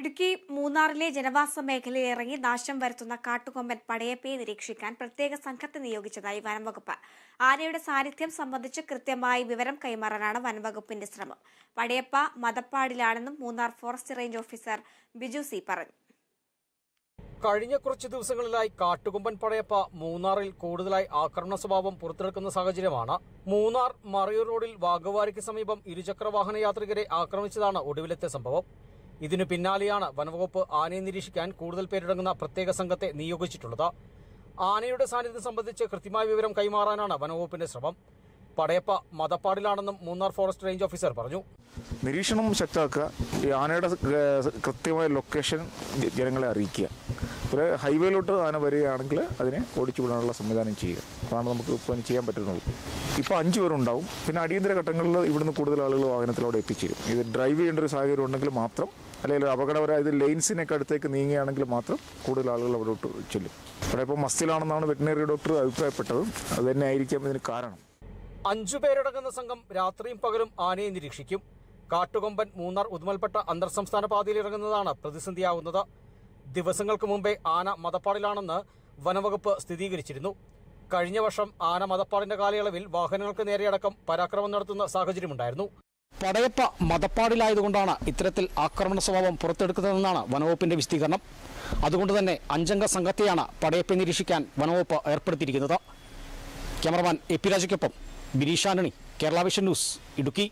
ഇടുക്കി മൂന്നാറിലെ ജനവാസ മേഖലയിൽ ഇറങ്ങി നാശം വരുത്തുന്ന കാട്ടുകൊമ്പൻ പടയപ്പയെ നിരീക്ഷിക്കാൻ പ്രത്യേക സംഘത്തെ നിയോഗിച്ചതായി വനംവകുപ്പ്. ആനയുടെ സാന്നിധ്യം സംബന്ധിച്ച് കൃത്യമായി വിവരം കൈമാറാനാണ് വനംവകുപ്പിന്റെ ശ്രമം. Padayappa മതപ്പാടിലാണെന്നും Munnar forest range officer Biju C പറഞ്ഞു. കഴിഞ്ഞ കുറച്ച് ദിവസങ്ങളിലായി കാട്ടുകൊമ്പൻ പടയപ്പ മൂന്നാറിൽ കൂടുതലായി ആക്രമണ സ്വഭാവം പുറത്തെടുക്കുന്ന സാഹചര്യമാണ്. മൂന്നാർ മറയൂർ റോഡിൽ വാഗവാരിക്ക് സമീപം ഇരുചക്ര വാഹന യാത്രികരെ ആക്രമിച്ചതാണ് ഒടുവിലത്തെ സംഭവം. ഇതിനു പിന്നാലെയാണ് വനവകുപ്പ് ആനയെ നിരീക്ഷിക്കാൻ കൂടുതൽ പേരടങ്ങുന്ന പ്രത്യേക സംഘത്തെ നിയോഗിച്ചിട്ടുള്ളത്. ആനയുടെ സാന്നിധ്യം സംബന്ധിച്ച് കൃത്യമായ വിവരം കൈമാറാനാണ് വനവകുപ്പിന്റെ ശ്രമം. പടയപ്പ മതപ്പാടിലാണെന്നും മൂന്നാർ ഫോറസ്റ്റ് റേഞ്ച് ഓഫീസർ പറഞ്ഞു. നിരീക്ഷണം ശക്തമാക്കുക. ഈ ആനയുടെ കൃത്യമായ ലൊക്കേഷൻ ജനങ്ങളെ അറിയിക്കുക. ഒരു ഹൈവേയിലോട്ട് ആന വരികയാണെങ്കിൽ അതിനെ ഓടിച്ചു വിടാനുള്ള സംവിധാനം ചെയ്യുക. അതാണ് നമുക്ക് ഇപ്പോൾ ചെയ്യാൻ പറ്റുന്നത്. ഇപ്പോൾ അഞ്ച് പേരുണ്ടാവും. പിന്നെ അടിയന്തര ഘട്ടങ്ങളിൽ ഇവിടുന്ന് കൂടുതൽ ആളുകൾ വാഹനത്തിലൂടെ എത്തിച്ചേരും. ഇത് ഡ്രൈവ് ചെയ്യേണ്ട ഒരു സാഹചര്യം ഉണ്ടെങ്കിൽ മാത്രം അല്ലെങ്കിൽ അപകടപരമായ ഇത് ലെയിൻസിനൊക്കെ അടുത്തേക്ക് നീങ്ങുകയാണെങ്കിൽ മാത്രം കൂടുതൽ ആളുകൾ അവിടോട്ട് ചെല്ലും. ഇവിടെ ഇപ്പോൾ മസ്തിലാണെന്നാണ് വെറ്റിനറി ഡോക്ടർ അഭിപ്രായപ്പെട്ടത്. അത് തന്നെ ആയിരിക്കാം ഇതിന് കാരണം. അഞ്ചു പേരടങ്ങുന്ന സംഘം രാത്രിയും പകലും ആനയെ നിരീക്ഷിക്കും. കാട്ടുകൊമ്പൻ മൂന്നാർ ഉദുമൽപ്പെട്ട അന്തർ സംസ്ഥാന പാതയിൽ ഇറങ്ങുന്നതാണ് പ്രതിസന്ധിയാവുന്നത്. ദിവസങ്ങൾക്ക് മുമ്പേ ആന മതപ്പാടിലാണെന്ന് വനവകുപ്പ് സ്ഥിരീകരിച്ചിരുന്നു. കഴിഞ്ഞ വർഷം ആന മതപ്പാടിന്റെ കാലയളവിൽ വാഹനങ്ങൾക്ക് നേരെയടക്കം പരാക്രമം നടത്തുന്ന സാഹചര്യമുണ്ടായിരുന്നു. പടയപ്പ മതപ്പാടിലായതുകൊണ്ടാണ് ഇത്തരത്തിൽ ആക്രമണ സ്വഭാവം പുറത്തെടുക്കുന്നതെന്നാണ് വനവകുപ്പിന്റെ വിശദീകരണം. അതുകൊണ്ട് തന്നെ അഞ്ചംഗ സംഘത്തെയാണ് പടയപ്പെ നിരീക്ഷിക്കാൻ വനവകുപ്പ് ഏർപ്പെടുത്തിയിരിക്കുന്നത്. ക്യാമറമാൻ എ പി രാജയ്ക്കൊപ്പം ബിനീഷ് ആന്റണി കേരള വിഷൻ ന്യൂസ് ഇടുക്കി.